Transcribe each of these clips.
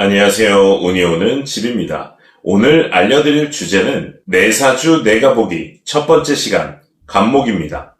안녕하세요. 운이 오는 집입니다. 오늘 알려드릴 주제는 내 사주 내가 보기 첫 번째 시간 간목입니다.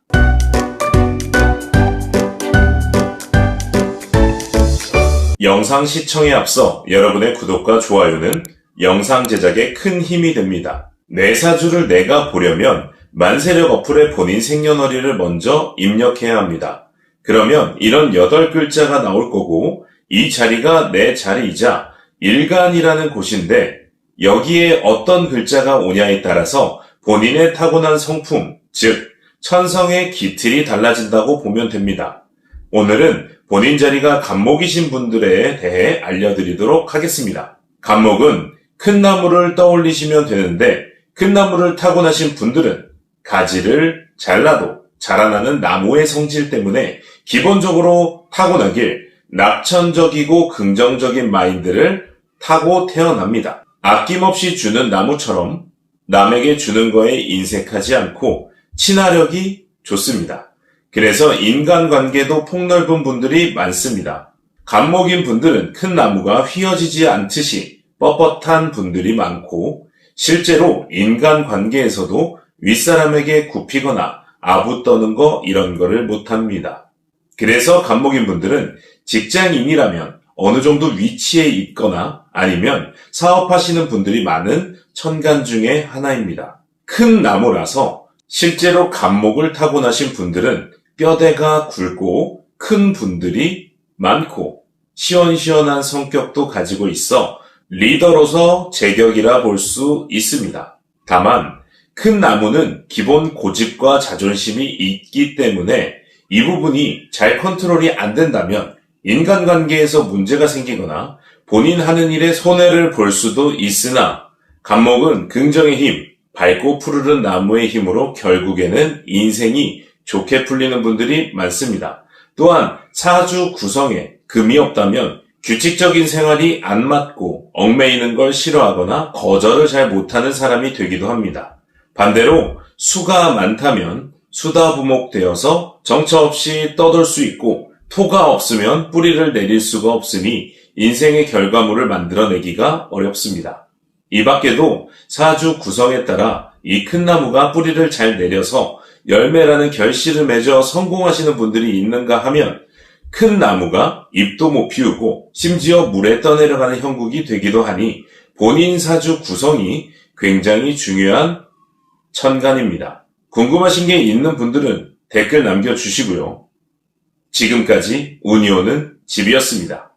영상 시청에 앞서 여러분의 구독과 좋아요는 영상 제작에 큰 힘이 됩니다. 내 사주를 내가 보려면 만세력 어플에 본인 생년월일을 먼저 입력해야 합니다. 그러면 이런 8글자가 나올 거고 이 자리가 내 자리이자 일간이라는 곳인데 여기에 어떤 글자가 오냐에 따라서 본인의 타고난 성품, 즉 천성의 기틀이 달라진다고 보면 됩니다. 오늘은 본인 자리가 간목이신 분들에 대해 알려드리도록 하겠습니다. 간목은 큰 나무를 떠올리시면 되는데 큰 나무를 타고나신 분들은 가지를 잘라도 자라나는 나무의 성질 때문에 기본적으로 타고나길 낙천적이고 긍정적인 마인드를 타고 태어납니다. 아낌없이 주는 나무처럼 남에게 주는 거에 인색하지 않고 친화력이 좋습니다. 그래서 인간관계도 폭넓은 분들이 많습니다. 간목인 분들은 큰 나무가 휘어지지 않듯이 뻣뻣한 분들이 많고 실제로 인간관계에서도 윗사람에게 굽히거나 아부 떠는 거 이런 거를 못합니다. 그래서 간목인 분들은 직장인이라면 어느 정도 위치에 있거나 아니면 사업하시는 분들이 많은 천간 중에 하나입니다. 큰 나무라서 실제로 간목을 타고나신 분들은 뼈대가 굵고 큰 분들이 많고 시원시원한 성격도 가지고 있어 리더로서 제격이라 볼 수 있습니다. 다만 큰 나무는 기본 고집과 자존심이 있기 때문에 이 부분이 잘 컨트롤이 안 된다면 인간관계에서 문제가 생기거나 본인 하는 일에 손해를 볼 수도 있으나 간목은 긍정의 힘, 밝고 푸르른 나무의 힘으로 결국에는 인생이 좋게 풀리는 분들이 많습니다. 또한 사주 구성에 금이 없다면 규칙적인 생활이 안 맞고 얽매이는 걸 싫어하거나 거절을 잘 못하는 사람이 되기도 합니다. 반대로 수가 많다면 수다부목되어서 정처 없이 떠돌 수 있고 토가 없으면 뿌리를 내릴 수가 없으니 인생의 결과물을 만들어내기가 어렵습니다. 이 밖에도 사주 구성에 따라 이 큰 나무가 뿌리를 잘 내려서 열매라는 결실을 맺어 성공하시는 분들이 있는가 하면 큰 나무가 잎도 못 피우고 심지어 물에 떠내려가는 형국이 되기도 하니 본인 사주 구성이 굉장히 중요한 천간입니다. 궁금하신 게 있는 분들은 댓글 남겨주시고요. 지금까지 운이오는 집이었습니다.